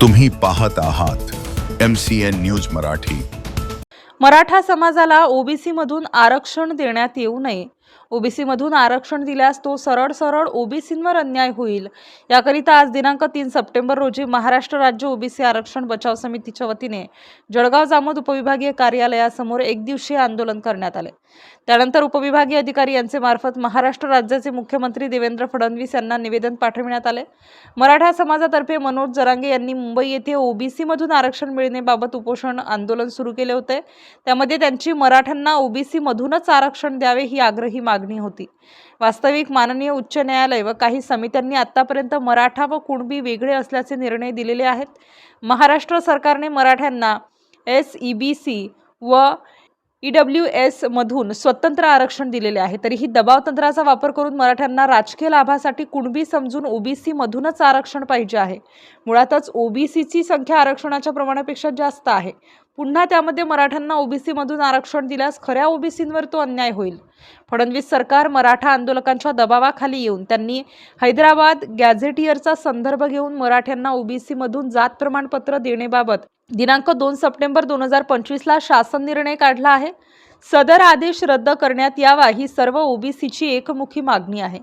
तुम्ही पाहत आहात M C N news Marathi. Maratha समाजाला ओबीसी मधून आरक्षण देण्यात येऊ नये ओबीसीमधून आरक्षण दिल्यास तो सरळ सरळ ओबीसींवर अन्याय होईल. याकरिता आज दिनांक तीन सप्टेंबर रोजी महाराष्ट्र राज्य ओबीसी आरक्षण बचाव समितीच्या वतीने जळगाव जामोद उपविभागीय कार्यालयासमोर एकदिवसीय आंदोलन करण्यात आले. त्यानंतर उपविभागीय अधिकारी यांचे मार्फत महाराष्ट्र राज्याचे मुख्यमंत्री देवेंद्र फडणवीस यांना निवेदन पाठविण्यात आले. मराठा समाजातर्फे मनोज जरांगे यांनी मुंबई येथे ओबीसीमधून आरक्षण मिळण्याबाबत उपोषण आंदोलन सुरू केले होते. त्यामध्ये त्यांची मराठ्यांना ओबीसीमधूनच आरक्षण द्यावे ही आग्रही मागणी होती. वास्तविक माननीय उच्च न्यायालय व काही समित्यांनी आतापर्यंत मराठा व कुणबी वेगळे असल्याचे निर्णय दिलेले आहेत. महाराष्ट्र सरकारने मराठ्यांना एस ई बी सी व ई डब्ल्यू एसमधून स्वतंत्र आरक्षण दिलेले आहे. तरीही दबाव तंत्राचा वापर करून मराठ्यांना राजकीय लाभासाठी कुणबी समजून ओबीसीमधूनच आरक्षण पाहिजे आहे. मुळातच ओबीसीची संख्या आरक्षणाच्या प्रमाणापेक्षा जास्त आहे. पुन्हा त्यामध्ये मराठ्यांना ओबीसीमधून आरक्षण दिल्यास खऱ्या ओबीसींवर तो अन्याय होईल. फडणवीस सरकार मराठा आंदोलकांच्या दबावाखाली येऊन त्यांनी हैदराबाद गॅझेटियरचा संदर्भ घेऊन मराठ्यांना ओबीसीमधून जात प्रमाणपत्र देण्याबाबत दिनांक दोन सप्टेंबर दोन हजार पंचवीसला शासन निर्णय काढला आहे. सदर आदेश रद्द करण्यात यावा ही सर्व ओबीसीची एकमुखी मागणी आहे.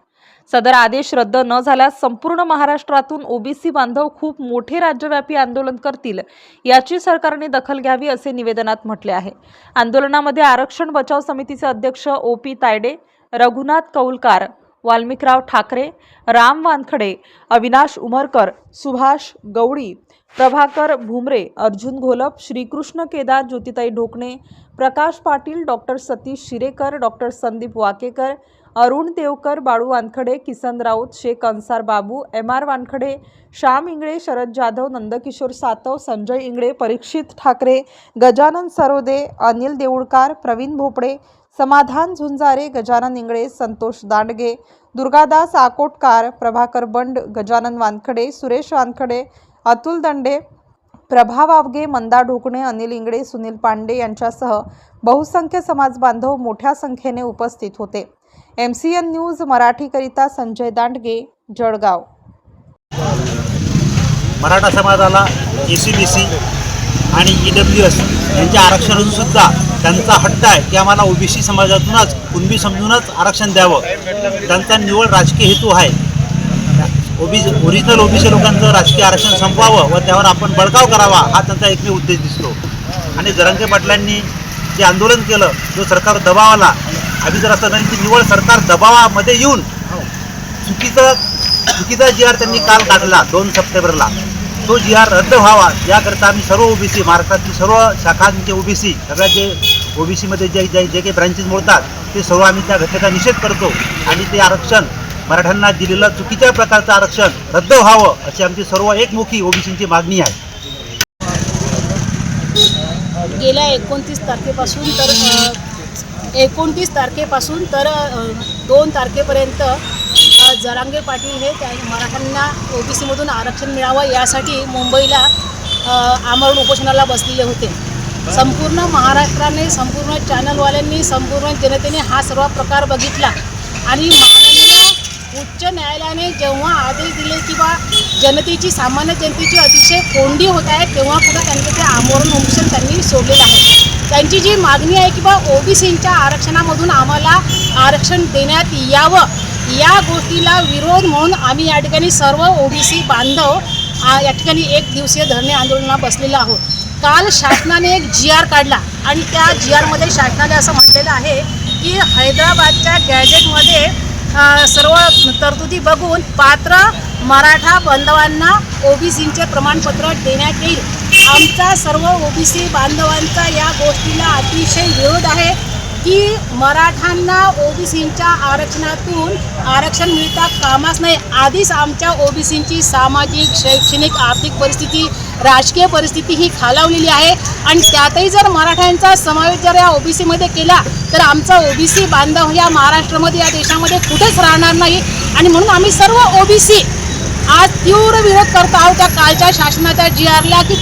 सदर आदेश रद्द न झाल्यास संपूर्ण महाराष्ट्रातून ओबीसी बांधव खूप मोठे राज्यव्यापी आंदोलन करतील याची सरकारने दखल घ्यावी असे निवेदनात म्हटले आहे. आंदोलनामध्ये आरक्षण बचाव समितीचे अध्यक्ष O P Tayde Raghunath Kaulkar Valmikrao Thackeray Ram Wankhade Avinash Umarkar Subhash Gawali Prabhakar Bhumre Arjun Gholap Shrikrishna Kedar Jyotitai Dhokane Prakash Patil doctor Satish Shirekar doctor Sandeep Wakekar Arun Deokar Balu Wankhade Kisan Raut Shaikh Ansar Babu M R Wankhade Shyam Ingle Sharad Jadhav Nandkishor Satav Sanjay Ingle Parikshit Thackeray Gajanan Sarode Anil Deulkar Pravin Bhopade Samadhan Zunjare Gajanan Ingale Santosh Dandge Durgadas आकोटकार Prabhakar बंड गजानन वानखडे सुरेश वानखडे अतुल दंडे प्रभा वावगे मंदा ढोकणे अनिल इंगळे सुनील पांडे यांच्यासह बहुसंख्य समाज बांधव मोठ्या संख्येने उपस्थित होते. एम सी एन न्यूज मराठीकरिता संजय दांडगे जळगाव. मराठा समाजाला ए सी बी सी आणि ई डब्ल्यू एस यांच्या आरक्षणातून सुद्धा त्यांचा हट्ट आहे की आम्हाला ओबीसी समाजातूनच कुणबी समजूनच आरक्षण द्यावं. त्यांचा निवड राजकीय हेतू आहे. ओबीसी ओरिजिनल ओबीसी लोकांचं राजकीय आरक्षण संपवावं व त्यावर आपण बळकाव करावा हा त्यांचा एकमेव उद्देश दिसतो. आणि जरांगे पाटलांनी जे आंदोलन केलं जो सरकार दबावाला आम्ही जर असं नाही की निवड सरकार दबावामध्ये येऊन चुकीचं चुकीचा जी आर त्यांनी काल काढला दोन सप्टेंबरला तो जी आर रद्द व्हावा याकरता आम्ही सर्व ओबीसी महाराष्ट्रातील सर्व शाखांचे ओबीसी सगळ्या जे ओबीसीमध्ये जे जे जे काही ब्रँचेस मोडतात ते सर्व आम्ही त्या घटनेचा निषेध करतो आणि ते आरक्षण मराठ्यांना दिलेलं चुकीच्या प्रकारचं आरक्षण रद्द व्हावं अशी आमची सर्व एकमुखी ओबीसींची मागणी आहे. गेल्या एकोणतीस तारखेपासून तर एकोणतीस तारखेपासून तर दोन तारखेपर्यंत जरांगे पाटील हे त्या मराठ्यांना ओबीसीमधून आरक्षण मिळावं यासाठी मुंबईला आमरण उपोषणाला बसलेले होते. संपूर्ण महाराष्ट्राने संपूर्ण चॅनलवाल्यांनी संपूर्ण जनतेने हा सर्व प्रकार बघितला आणि माननीय उच्च न्यायालयाने जेव्हा आदेश दिले किंवा जनतेची सामान्य जनतेची अतिशय कोंडी होत आहे तेव्हा पुन्हा त्यांचं ते आमरण उपोषण त्यांनी सोडलेलं आहे. त्यांची जी मागणी आहे की बा ओबीसींच्या आरक्षणामधून आम्हाला आरक्षण देण्यात यावं या गोष्टीला विरोध म्हणून आम्ही या ठिकाणी सर्व ओबीसी बांधव या ठिकाणी एक दिवसीय धरणे आंदोलनाला बसलेलो आहोत. काल शासनाने एक जी आर काढला आणि त्या जी आरमध्ये शासनाने असं म्हटलेलं आहे की हैदराबादच्या गॅजेटमध्ये सर्व तरतुदी बघून पात्र मराठा बांधवांना ओबीसींचे प्रमाणपत्र देण्यात येईल. आमचा सर्व ओबीसी बांधवांचा या गोष्टीला अतिशय विरोध आहे. की मराठांना ओबीसींच्या आरक्षणातून आरक्षण मिळता कामाच नाही. आधीच आमच्या ओबीसींची सामाजिक शैक्षणिक आर्थिक परिस्थिती राजकीय परिस्थिती ही खालावलेली आहे. आणि त्यातही जर मराठ्यांचा समावेश जर या ओबीसीमध्ये केला तर आमचा ओबीसी बांधव या महाराष्ट्रामध्ये या देशामध्ये कुठेच राहणार नाही. आणि म्हणून आम्ही सर्व ओबीसी आज तीव्र विरोध करत आहोत. त्या कालच्या शासनाच्या जी आरला की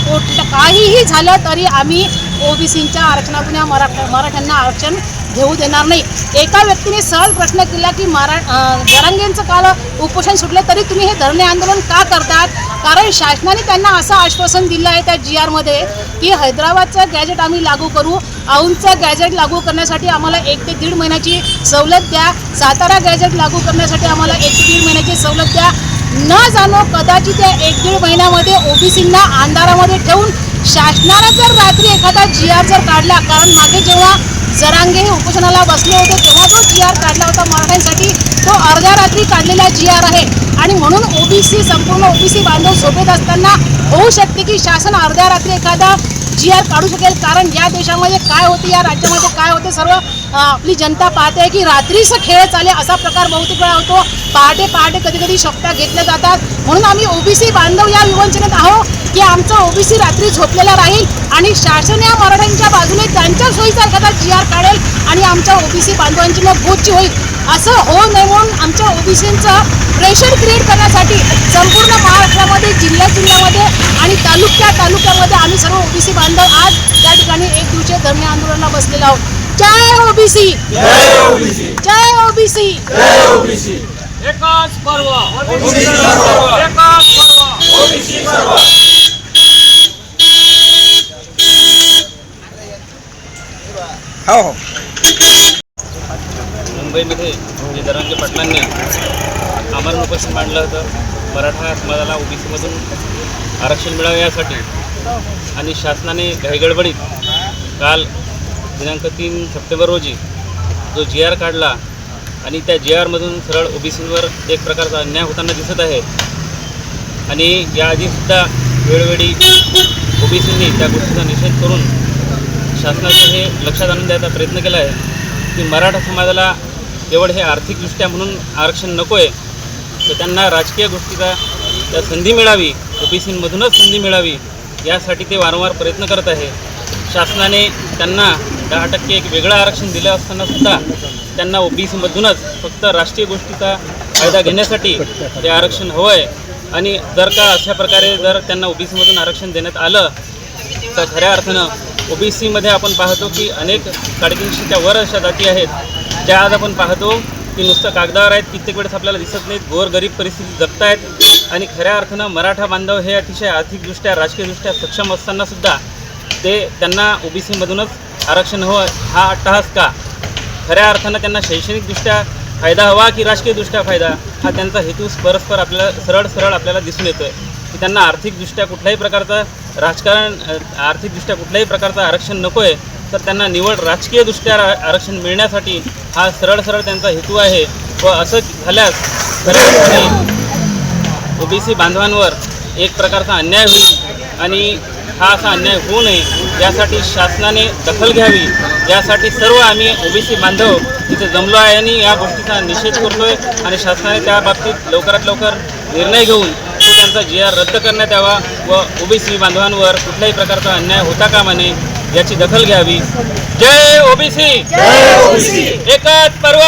काहीही झालं तरी आम्ही ओबीसींच्या आरक्षणातून या मराठा मराठ्यांना आरक्षण घेऊ देणार नाही. एका व्यक्तीने सहज प्रश्न केला की मरा अं, जरांगेंचं काल उपोषण सुटलं तरी तुम्ही हे धरणे आंदोलन का करतात? कारण शासनाने त्यांना असं आश्वासन दिलं आहे त्या जी आरमध्ये की हैदराबादचं गॅजेट आम्ही लागू करू. औंधचं गॅजेट लागू करण्यासाठी आम्हाला एक ते दीड महिन्याची सवलत द्या. सातारा गॅजेट लागू करण्यासाठी आम्हाला एक ते दीड महिन्याची सवलत द्या. न जाणो कदाचित या एक दीड महिन्यामध्ये ओबीसींना अंधारामध्ये ठेवून शासनानं जर रात्री एखादा जी आर जर काढला कारण मागे जेव्हा जरांगे हे उपोषणाला बसले होते तेव्हा जो जी आर काढला होता मराठ्यांसाठी तो अर्ध्या रात्री काढलेला जी आर आहे. आणि म्हणून ओबीसी संपूर्ण ओबीसी बांधव सोबत असताना होऊ शकते की शासन अर्ध्या रात्री एखादा जी आर काढू शकेल? कारण या देशामध्ये काय होते या राज्यामध्ये काय होते सर्व आपली जनता पाहते की रात्रीचं खेळ चाले असा प्रकार बहुतेक वेळा होतो. पहाटे पहाटे कधी कधी शपथा घेतल्या जातात. म्हणून आम्ही ओबीसी बांधव या विवंचनेत आहोत. की आमचा ओबीसी रात्री झोपलेला राहील आणि शासन या मराठ्यांच्या बाजूने त्यांच्या सोयीचा एखादा जी आर काढेल आणि आमच्या ओबीसी बांधवांची मग बोचची होईल. असं होऊ नये म्हणून आमच्या ओबीसींचं प्रेशर क्रिएट करण्यासाठी संपूर्ण महाराष्ट्रामध्ये जिल्ह्या जिल्ह्यामध्ये आणि तालुक्या तालुक्यामध्ये आम्ही सर्व ओबीसी बांधव आज त्या ठिकाणी एक दिवसीय धरणे आंदोलनाला बसलेलो आहोत. जय ओबीसी! जय ओबीसी! एकाच पर्व एकाच पर्व! हो, हो. मुंबईमध्ये जे धनंजय पाटलांनी आमरण उपोषण मांडलं होतं. मराठा समाजाला ओबीसीमधून आरक्षण मिळावं यासाठी. आणि शासनाने घाईगडबडीत काल दिनांक तीन सप्टेंबर रोजी जो जी आर काढला आणि त्या जी आरमधून सरळ ओबीसीवर एक प्रकारचा अन्याय होताना दिसत आहे. आणि याआधीसुद्धा वेळोवेळी ओबीसींनी त्या गोष्टीचा निषेध करून शासनाचं हे लक्षात आणून द्यायचा प्रयत्न केला आहे की मराठा समाजाला केवळ हे आर्थिकदृष्ट्या म्हणून आरक्षण नको आहे तर त्यांना राजकीय गोष्टीचा त्या संधी मिळावी ओबीसींमधूनच संधी मिळावी यासाठी ते वारंवार प्रयत्न करत आहे. शासनाने त्यांना दहा टक्के एक वेगळं आरक्षण दिलं असताना सुद्धा त्यांना ओबीसीमधूनच फक्त राष्ट्रीय गोष्टीचा फायदा घेण्यासाठी ते आरक्षण हवं आहे आणि जर का अशा प्रकारे जर त्यांना ओबीसीमधून आरक्षण देण्यात आलं तर खऱ्या अर्थानं ओबीसीमध्ये आपण पाहतो की अनेक साडेतीनशेच्या वर अशा जाती आहेत. ज्या आज आपण पाहतो की नुसतं कागदावर आहेत कित्येक वेळेस आपल्याला दिसत नाहीत. गोर गरीब परिस्थिती जगतायत आणि खऱ्या अर्थानं मराठा बांधव हे अतिशय आर्थिकदृष्ट्या राजकीयदृष्ट्या सक्षम असतानासुद्धा ते त्यांना ओबीसीमधूनच आरक्षण हवं हा अट्टहास का? खऱ्या अर्थानं त्यांना शैक्षणिकदृष्ट्या फायदा हवा की राजकीयदृष्ट्या फायदा? हा त्यांचा हेतू परस्पर आपल्याला सरळ सरळ आपल्याला दिसून येतो आहे की त्यांना आर्थिकदृष्ट्या कुठल्याही प्रकारचं राजकारण आर्थिकदृष्ट्या कुठल्याही प्रकारचं आरक्षण नको आहे तर त्यांना निवड राजकीयदृष्ट्या रा- आरक्षण मिळण्यासाठी हा सरळ सरळ त्यांचा हेतू आहे. व असं झाल्यास खऱ्या बी ओबीसी बांधवांवर एक प्रकारचा अन्याय होईल आणि हा असा अन्याय होऊ नये यासाठी शासनाने दखल घ्यावी. यासाठी सर्व आम्ही ओबीसी बांधव तिथे जमलो आहे आणि या गोष्टीचा निषेध करतोय आणि शासनाने त्या बाबतीत लवकरात लवकर निर्णय घेऊन त्यांचा जी आर रद्द करण्यात यावा व ओबीसी बांधवांवर कुठल्याही प्रकारचा अन्याय होता कामा नये याची दखल घ्यावी. जय ओबीसी. एकच पर्व.